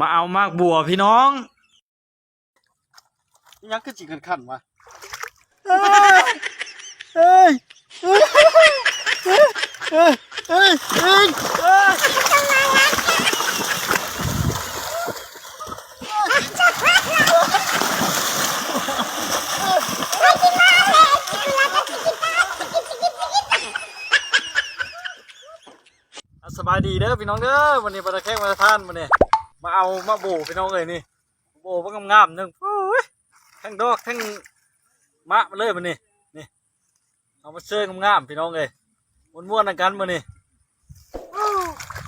มาเอามากบัวพี่น้องยังก็จิกันขันวะเอ้ยเอ้ยเอ้ยเอ้ยเอ้ยเอ้ยเอ้ยอะสบายดีเด้อพี่น้องเด้อวันนี้ปลาแข้งปลาท่านมาเนี่ย มาเอามาโบพี่น้องเลยนี่โบว่างามๆหนึงโอ้ยทั้งดอกทั้งมะมาเลยมันนี่นี่เอามาเชิญงามๆพี่น้องเลยม้วนๆกันมานี่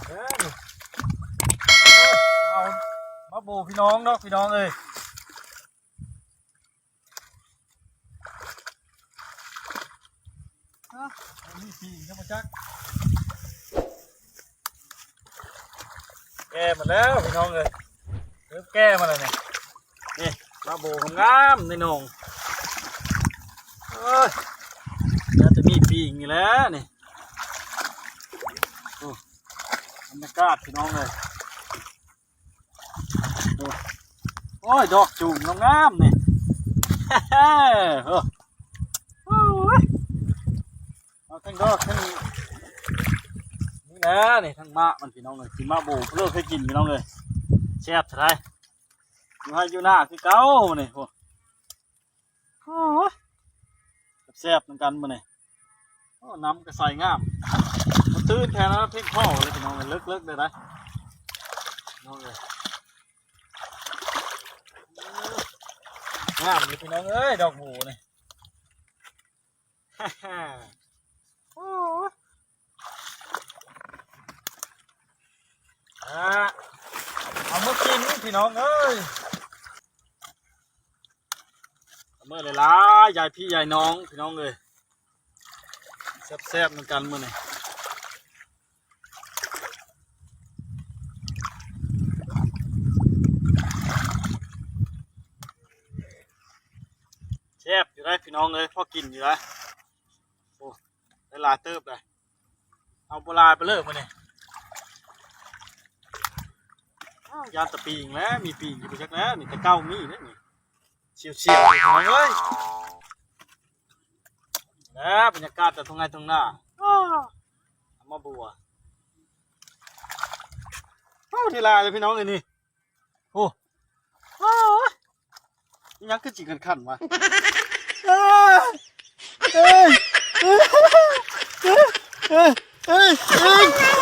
เนี่เอามาโบพี่น้องเนาะพี่น้องเลยนี่ปีกนะมาจัก แก้มาแล้วพี่น้องเลยเริ่มแก้มาแล้วเนี่ยนี่ปลาโบงามในหนองเอ้ยน่าจะมีปีกนี่แล้วนี่บรรยากาศพี่น้องเลยโอ้ยดอกจูงงามๆนี่ฮ้เฮ้อโอ้ยเอาทั้งดอกทั้ง นี่นะนี่ทั้งมะมันพี่น้องเลยกินมะโบเลิกให้กินพี่น้องเลยแซ่บใช่ไหมอยู่ให้อยู่หน้าคือเก้าเนี่ยโอ้โหแซ่บเหมือนกันมาเนี่ยน้ำก็ใส่งามมันตื้นแทนนะพริกพ่อเลยพี่น้องเลยเลิกๆเลยนะน้องเลยงามเลยพี่น้องเอ้ยดอกหมูเนี่ย ฮ่าฮ่าโอ้ อ่าเอามากิน พี่น้องเอ้ยเมื่อเลยล่ะยายพี่ยายน้องพี่น้องเลยแซ่บๆเหมือนกันมื่อนี่แซ่บอยู่ได้พี่น้องเลยพอกินอยู่ได้โอ้ได้ลาเติบเลยเอาโบราณไปเลิกมาเนี่ย อ้าว ยานตะปีงแล้ว มีปีงอยู่ไปชักแล้วนี่แต่เก้ามีนะนี่เฉียวเฉียวเลยทำไมเอ้ยแล้วบรรยากาศแต่ตรงไงตรงหน้ามาบัวโอ้ทีลาเลยพี่น้องเลยนี่โอ้โอ้ยยังก็จิกันขันวะเอ้ยเอ้ยเอ้ยเอ้ยเอ้ย